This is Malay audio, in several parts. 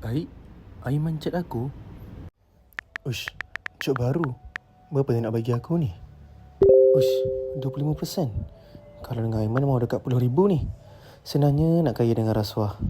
Baik, Aiman chat aku. Ush, job baru. Berapa dia nak bagi aku ni? Ush, 25%. Kalau dengan Aiman mau dekat puluh ribu ni. Senangnya nak kaya dengan rasuah.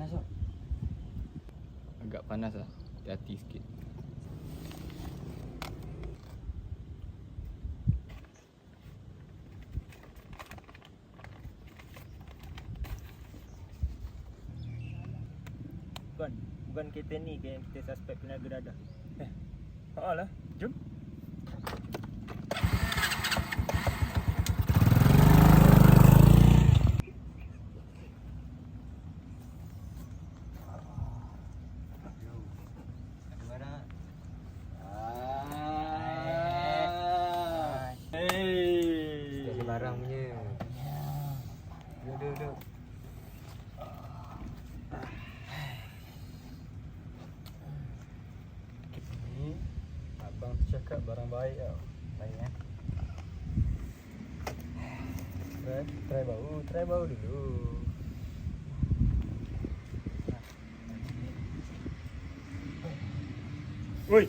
Panas tak? Agak panas lah. Hati-hati sikit. Bukan, bukan kereta ni ke yang kita suspek penaga dadah. Eh, haa lah. Abang tu cakap barang baik tau. Baik eh. Try, try bau, try bau dulu. Woi.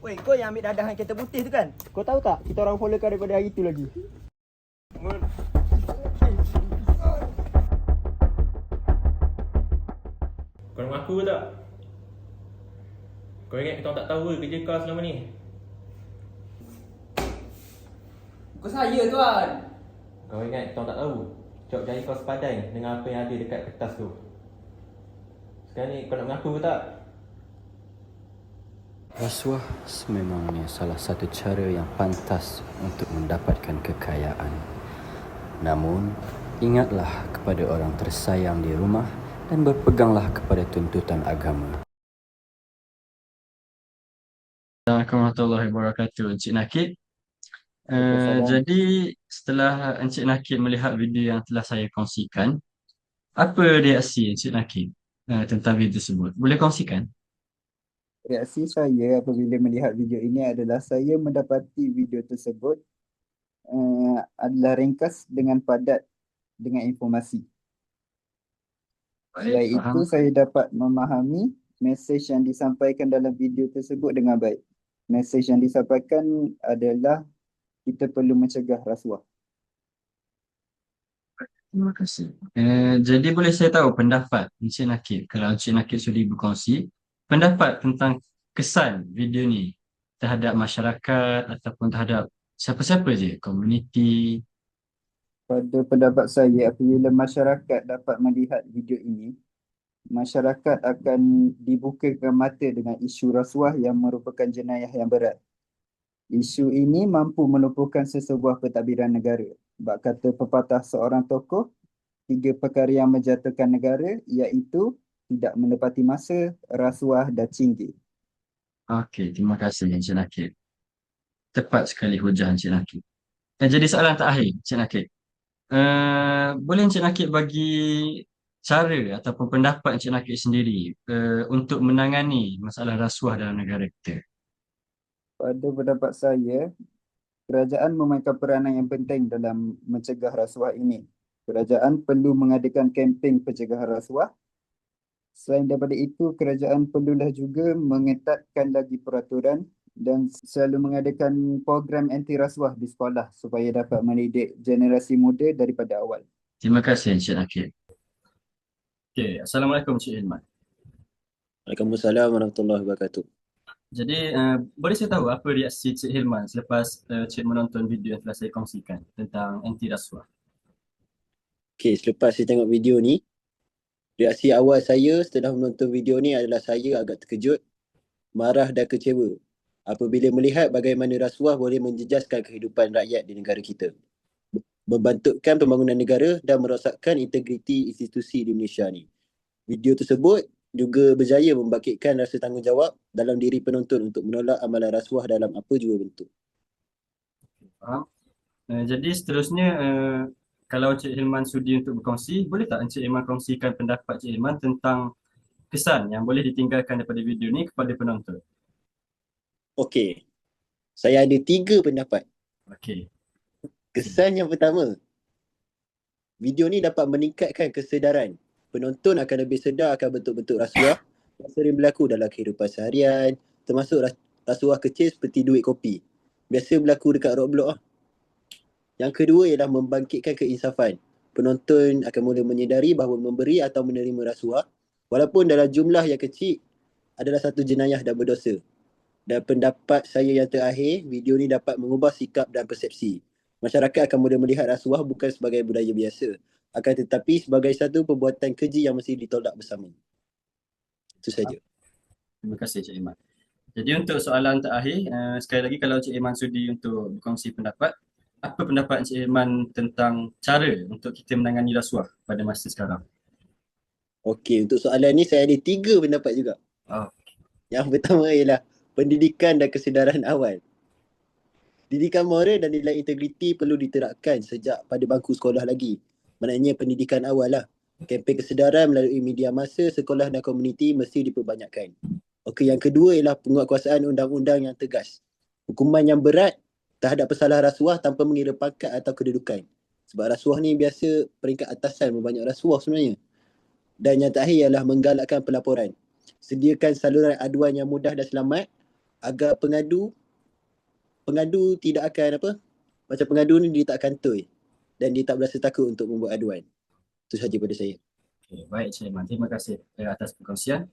Woi, kau yang ambil dadah yang kereta putih tu kan? Kau tahu tak? Kita orang follow kau daripada hari tu lagi. Mun. Kau nak mengaku ke tak? Kau ingat kita orang tak tahu ke kerja kau selama ni? Bukan saya tuan. Kau ingat orang tak tahu? Cok jari kau sepadan dengan apa yang ada dekat kertas tu. Sekarang ni kau nak mengaku ke tak? Rasuah sememangnya salah satu cara yang pantas untuk mendapatkan kekayaan. Namun, ingatlah kepada orang tersayang di rumah dan berpeganglah kepada tuntutan agama. Assalamualaikum warahmatullahi wabarakatuh Encik Nakid uh, Jadi setelah Encik Nakid melihat video yang telah saya kongsikan Apa reaksi Encik Nakid uh, tentang video tersebut? Boleh kongsikan? Reaksi saya apabila melihat video ini adalah saya mendapati video tersebut uh, adalah ringkas dengan padat dengan informasi. Selain itu faham. saya dapat memahami mesej yang disampaikan dalam video tersebut dengan baik. Mesej yang disampaikan adalah kita perlu mencegah rasuah. Terima kasih uh, Jadi boleh saya tahu pendapat Encik Nakid Kalau Encik Nakid sudi berkongsi Pendapat tentang kesan video ni Terhadap masyarakat Ataupun terhadap siapa-siapa je Komuniti Pada pendapat saya apabila masyarakat dapat melihat video ini, masyarakat akan dibukakan mata dengan isu rasuah yang merupakan jenayah yang berat. Isu ini mampu melumpuhkan sesebuah pentadbiran negara. Bak kata pepatah seorang tokoh, tiga perkara yang menjatuhkan negara iaitu tidak menepati masa, rasuah dan cinggir. Okey, terima kasih Encik Nakid. Tepat sekali hujah Encik Nakid. Eh, jadi soalan terakhir Encik Nakid. Uh, boleh Encik Nakid bagi cara ataupun pendapat Encik Nakib sendiri uh, untuk menangani masalah rasuah dalam negara kita? Pada pendapat saya, kerajaan memainkan peranan yang penting dalam mencegah rasuah ini. Kerajaan perlu mengadakan kempen pencegahan rasuah. Selain daripada itu, kerajaan perlulah juga mengetatkan lagi peraturan dan selalu mengadakan program anti rasuah di sekolah supaya dapat mendidik generasi muda daripada awal. Terima kasih Encik Nakib. Okay, Assalamualaikum Encik Hilman. Waalaikumsalam warahmatullahi wabarakatuh. Jadi, uh, boleh saya tahu apa reaksi Cik Hilman selepas uh, Cik menonton video yang telah saya kongsikan tentang anti rasuah? Okey, selepas saya tengok video ni, reaksi awal saya setelah menonton video ni adalah saya agak terkejut, marah dan kecewa apabila melihat bagaimana rasuah boleh menjejaskan kehidupan rakyat di negara kita. Membantukkan pembangunan negara dan merosakkan integriti institusi di Malaysia ni. Video tersebut juga berjaya membangkitkan rasa tanggungjawab dalam diri penonton untuk menolak amalan rasuah dalam apa jua bentuk. Faham? Uh, jadi seterusnya, uh, kalau Encik Hilman sudi untuk berkongsi, boleh tak Encik Hilman kongsikan pendapat Encik Hilman tentang kesan yang boleh ditinggalkan daripada video ni kepada penonton? Okey, saya ada tiga pendapat. Okey. Kesan yang pertama, video ni dapat meningkatkan kesedaran penonton akan lebih sedar akan bentuk-bentuk rasuah yang sering berlaku dalam kehidupan seharian termasuk ras- rasuah kecil seperti duit kopi. Biasa berlaku dekat roadblock lah. Yang kedua ialah membangkitkan keinsafan. Penonton akan mula menyedari bahawa memberi atau menerima rasuah walaupun dalam jumlah yang kecil adalah satu jenayah dan berdosa. Dan pendapat saya yang terakhir, video ni dapat mengubah sikap dan persepsi. Masyarakat akan mula melihat rasuah bukan sebagai budaya biasa, akan tetapi sebagai satu perbuatan keji yang mesti ditolak bersama. Itu saja. Terima kasih Cik Iman. Jadi untuk soalan terakhir, uh, sekali lagi kalau Cik Iman sudi untuk berkongsi pendapat, apa pendapat Cik Iman tentang cara untuk kita menangani rasuah pada masa sekarang? Okey, untuk soalan ni saya ada tiga pendapat juga. Oh. Yang pertama ialah pendidikan dan kesedaran awal. Didikan moral dan nilai integriti perlu diterapkan sejak pada bangku sekolah lagi. Maknanya pendidikan awal lah. Kempen kesedaran melalui media masa, sekolah dan komuniti mesti diperbanyakkan. Okey, yang kedua ialah penguatkuasaan undang-undang yang tegas. Hukuman yang berat terhadap pesalah rasuah tanpa mengira pangkat atau kedudukan. Sebab rasuah ni biasa peringkat atasan berbanyak rasuah sebenarnya. Dan yang terakhir ialah menggalakkan pelaporan. Sediakan saluran aduan yang mudah dan selamat agar pengadu pengadu tidak akan apa macam pengadu ni dia tak akan toy dan dia tak berasa takut untuk membuat aduan. Itu sahaja pada saya. Okay, baik Cik Iman, terima kasih eh, atas perkongsian.